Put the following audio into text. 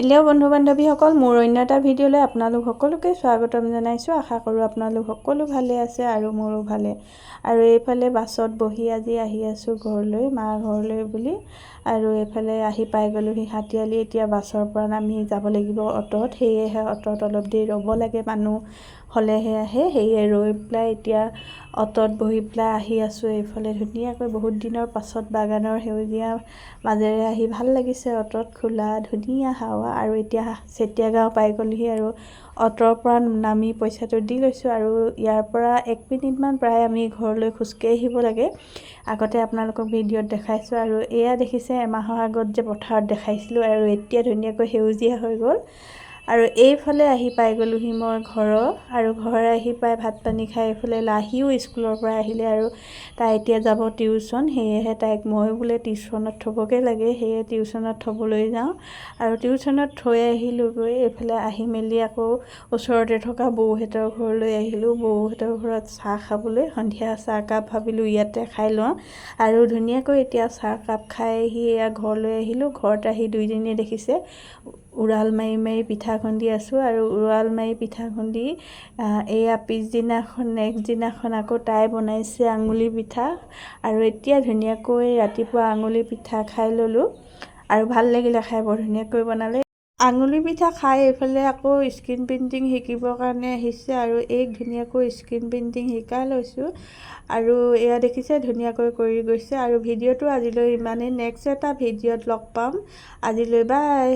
Hello বন্ধু বান্ধৱীসকল মোৰ অন্য এটা ভিডিঅ'লৈ আপোনালোক সকলোকে স্বাগতম জনাইছোঁ। আশা কৰোঁ আপোনালোক সকলো ভালে আছে আৰু মোৰো ভালে। আৰু এইফালে বাছত বহি আজি আহি আছোঁ ঘৰলৈ মাৰ ঘৰলৈ বুলি। আৰু এইফালে আহি পাই গ'লোহি হাতীয়ালি। এতিয়া বাছৰ পৰা নামি যাব লাগিব অ'টত। সেয়েহে অ'টত অলপ দেৰি ৰ'ব লাগে মানুহ হ'লেহে আহে। সেয়ে ৰৈ পেলাই এতিয়া অ'টত বহি পেলাই আহি আছোঁ। এইফালে ধুনীয়াকৈ বহুত দিনৰ পাছত বাগানৰ সেউজীয়া মাজেৰে আহি ভাল লাগিছে অ'টত। খোলা ধুনীয়া হাৱা। আৰু এতিয়া চেতিয়াগাঁও পাই গ'লোহি আৰু অ'টৰ পৰা নামি পইচাটো দি লৈছোঁ আৰু ইয়াৰ পৰা এক মিনিটমান প্ৰায় আমি ঘৰলৈ খোজকাঢ়ি আহিব লাগে। আগতে আপোনালোকক ভিডিঅ'ত দেখাইছোঁ আৰু এয়া দেখিছে এমাহৰ আগত যে পথাৰত দেখাইছিলোঁ আৰু এতিয়া ধুনীয়াকৈ সেউজীয়া হৈ গ'ল। আৰু এইফালে আহি পাই গ'লোহি মই ঘৰৰ আৰু ঘৰ আহি পাই ভাত পানী খাই এইফালে লাহিও স্কুলৰ পৰা আহিলে আৰু তাই এতিয়া যাব টিউশ্যন সেয়েহে তাইক মই বোলে টিউশ্যনত থ'বগৈ লাগে সেয়ে টিউশ্যনত থ'বলৈ যাওঁ। আৰু টিউশ্যনত থৈ আহিলোঁগৈ এইফালে আহি মেলি আকৌ ওচৰতে থকা বৌহঁতৰ ঘৰলৈ আহিলোঁ। বৌহঁতৰ ঘৰত চাহ খাবলৈ সন্ধিয়া চাহকাপ ভাবিলোঁ ইয়াতে খাই লওঁ। আৰু ধুনীয়াকৈ এতিয়া চাহকাপ খাই আহি এয়া ঘৰলৈ আহিলোঁ। ঘৰত আহি দুইজনীয়ে দেখিছে উৰাল মাৰি মাৰি পিঠা খুন্দি আছোঁ আৰু উৰাল মাৰি পিঠা খুন্দি এয়া পিছদিনাখন নেক্সট দিনাখন আকৌ তাই বনাইছে আঙুলি পিঠা আৰু এতিয়া ধুনীয়াকৈ ৰাতিপুৱা আঙুলি পিঠা খাই ল'লোঁ আৰু ভাল লাগিলে খাই বৰ ধুনীয়াকৈ বনালে। আঙুলি পিঠা খাই এইফালে আকৌ স্ক্ৰীণ পেইণ্টিং শিকিবৰ কাৰণে আহিছে আৰু এইক ধুনীয়াকৈ স্ক্ৰীণ পেইণ্টিং শিকাই লৈছোঁ আৰু এয়া দেখিছে ধুনীয়াকৈ কৰি গৈছে আৰু ভিডিঅ'টো আজিলৈ ইমানেই। নেক্সট এটা ভিডিঅ'ত লগ পাম। আজিলৈ বাই